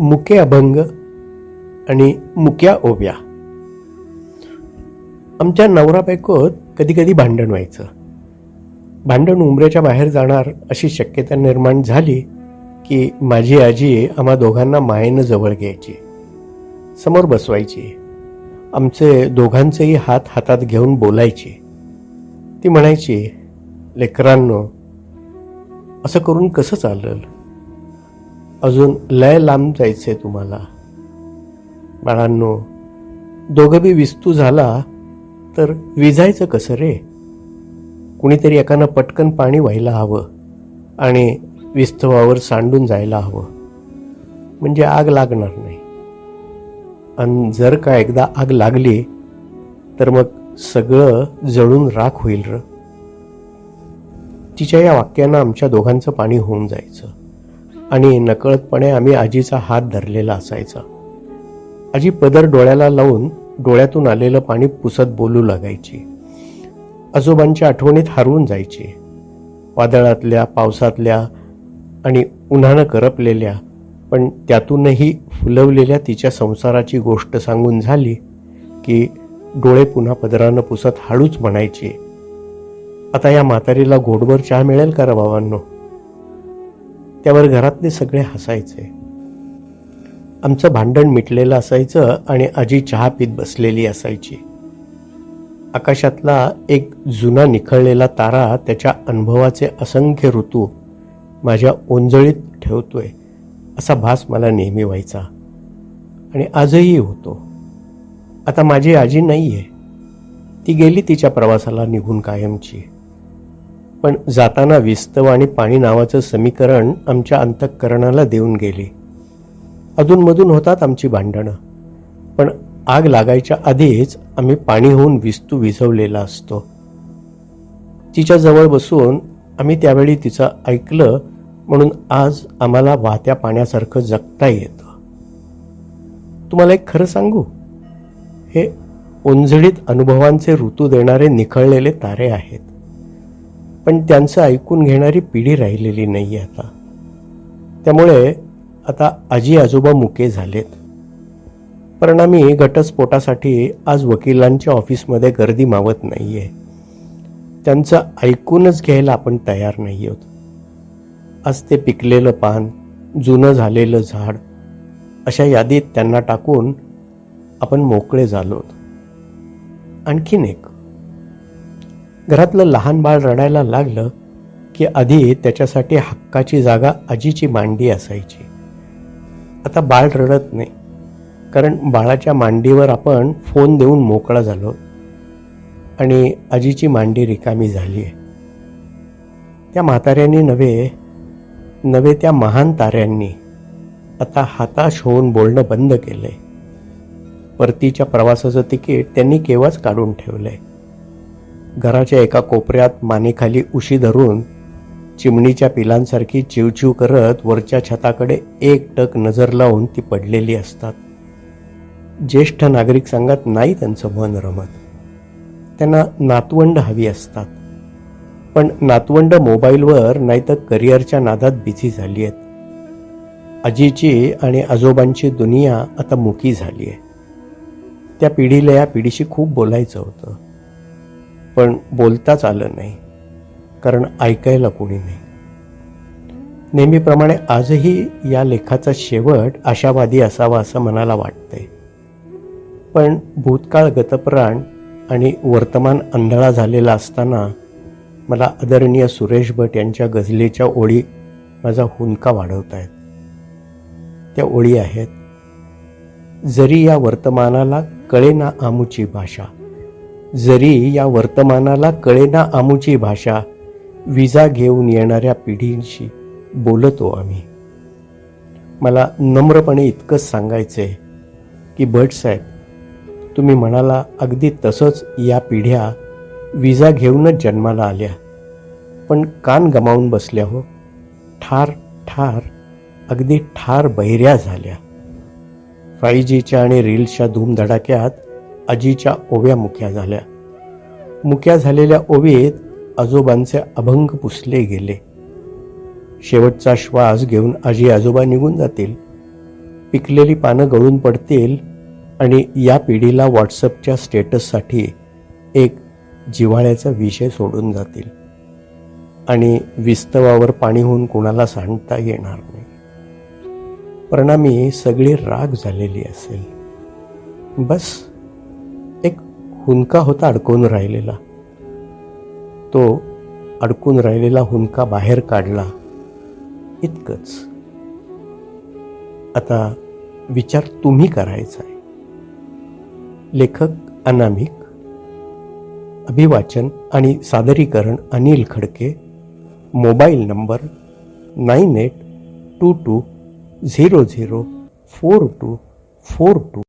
मुके अभंग आणि मुक्या ओव्या. आमच्या नवरा बायकोत कधी कधी भांडण व्हायचं. भांडण उमऱ्याच्या बाहेर जाणार अशी शक्यता निर्माण झाली की माझी आजी आम्हा दोघांना मायेनं जवळ घ्यायची. समोर बसवायची. आमचे दोघांचेही हात हातात घेऊन बोलायची. ती म्हणायची लेकरांनो असं करून कसं चालेल? अजून लय लांब जायचंय तुम्हाला. बाळांनो दोघं बी विस्तू झाला तर विजायचं कसं रे? कुणीतरी एकानं पटकन पाणी व्हायला हवं आणि विस्तवावर सांडून जायला हवं. म्हणजे आग लागणार नाही. आणि जर का एकदा आग लागली तर मग सगळं जळून राख होईल र. तिच्या या वाक्यानं आमच्या दोघांचं पाणी होऊन जायचं. आणि नकळतपणे आम्ही आजीचा हात धरलेला असायचा. आजी पदर डोळ्याला लावून डोळ्यातून आलेलं पाणी पुसत बोलू लागायची. आजोबांच्या आठवणीत हरवून जायची. वादळातल्या पावसातल्या आणि उन्हानं करपलेल्या पण त्यातूनही फुलवलेल्या तिच्या संसाराची गोष्ट सांगून झाली की डोळे पुन्हा पदरानं पुसत हळूच म्हणायची. आता या म्हातारीला गोडभर चहा मिळेल का रे बाबांनो? त्यावर घरातले सगळे हसायचे. आमचं भांडण मिटलेलं असायचं आणि आजी चहा पीत बसलेली असायची. आकाशातला एक जुना निखळलेला तारा त्याच्या अनुभवाचे असंख्य ऋतू माझ्या ओंजळीत ठेवतोय असा भास मला नेहमी व्हायचा. आणि आजही होतो. आता माझी आजी नाही आहे ती गेली तिच्या प्रवासाला निघून कायमची. पण जाताना विस्तव आणि पाणी नावाचं समीकरण आमच्या अंतःकरणाला देऊन गेले. अधूनमधून होतात आमची भांडणं. पण आग लागायच्या आधीच आम्ही पाणी होऊन विस्तू विझवलेला असतो. तिच्या जवळ बसून आम्ही त्यावेळी तिचं ऐकलं म्हणून आज आम्हाला वाहत्या पाण्यासारखं जगता येतं. तुम्हाला एक खरं सांगू? हे ओंजळीत अनुभवांचे ऋतू देणारे निखळलेले तारे आहेत. पण त्यांचं ऐकून घेणारी पिढी राहिलेली नाही आता. त्यामुळे आता आजी आजोबा मुके झालेत. परिणामी घटस्फोटासाठी आज वकिलांच्या ऑफिसमध्ये गर्दी मावत नाहीये. त्यांचं ऐकूनच घ्यायला आपण तयार नाही आहोत. आज ते पिकलेलं पान जुनं झालेलं झाड अशा यादीत त्यांना टाकून आपण मोकळे झालोत. आणखीन एक घरातलं लहान बाळ रडायला लागलं की आधी त्याच्यासाठी हक्काची जागा आजीची मांडी असायची. आता बाळ रडत नाही कारण बाळाच्या मांडीवर आपण फोन देऊन मोकळा झालो आणि आजीची मांडी रिकामी झाली आहे त्या म्हाताऱ्यांनी नव्हे नव्हे त्या महान ताऱ्यांनी आता हाताश होऊन बोलणं बंद केलंय. परतीच्या प्रवासाचं तिकीट त्यांनी केव्हाच काढून ठेवलंय? घराच्या एका कोपऱ्यात मानेखाली उशी धरून चिमणीच्या पिलांसारखी चिवचिव करत वरच्या छताकडे एक टक नजर लावून ती पडलेली असतात. ज्येष्ठ नागरिक संघात नाही त्यांचं मन रमत. त्यांना नातवंड हवी असतात. पण नातवंड मोबाईलवर नाही तर करिअरच्या नादात बिझी झाली आहेत. आजीची आणि आजोबांची दुनिया आता मुकी झाली आहे. त्या पिढीला या पिढीशी खूप बोलायचं होतं. पण बोलताच आलं नाही कारण ऐकायला कोणी नाही. नेहमीप्रमाणे आजही या लेखाचा शेवट आशावादी असावा असं मनाला वाटतंय. पण भूतकाळ गतप्राण आणि वर्तमान अंधळा झालेला असताना मला आदरणीय सुरेश भट यांच्या गझलेच्या ओळी माझा हुंदका वाढवत आहेत. त्या ओळी आहेत जरी या वर्तमानाला कळेना आमुची भाषा जरी या वर्तमानाला कळेना आमुची भाषा विजा घेऊन येणाऱ्या पिढींशी बोलतो आम्ही. मला नम्रपणे इतकंच सांगायचं आहे की भट साहेब तुम्ही म्हणाला अगदी तसंच या पिढ्या विजा घेऊनच जन्माला आल्या. पण कान गमावून बसल्या हो. ठार ठार अगदी ठार बहिऱ्या झाल्या. फाय जीच्या आणि रील्सच्या धूमधडाक्यात आजीच्या ओव्या मुक्या झाल्या. मुक्या झालेल्या ओवीत आजोबांचे अभंग पुसले गेले. शेवटचा श्वास घेऊन आजी आजोबा निघून जातील. पिकलेली पानं गळून पडतील आणि या पिढीला व्हॉट्सअपच्या स्टेटससाठी एक जिव्हाळ्याचा विषय सोडून जातील. आणि विस्तवावर पाणी होऊन कोणाला सांडता येणार नाही. परिणामी सगळी राग झालेली असेल. बस. हुंका होता अडकून राहिलेला. तो अडकून राहिलेला हुंका बाहेर काढला. इतकंच. आता विचार तुम्ही करायचा आहे. लेखक अनामिक अभिवाचन आणि सादरीकरण Anil Khadke mobile number nine eight two two zero zero four two four two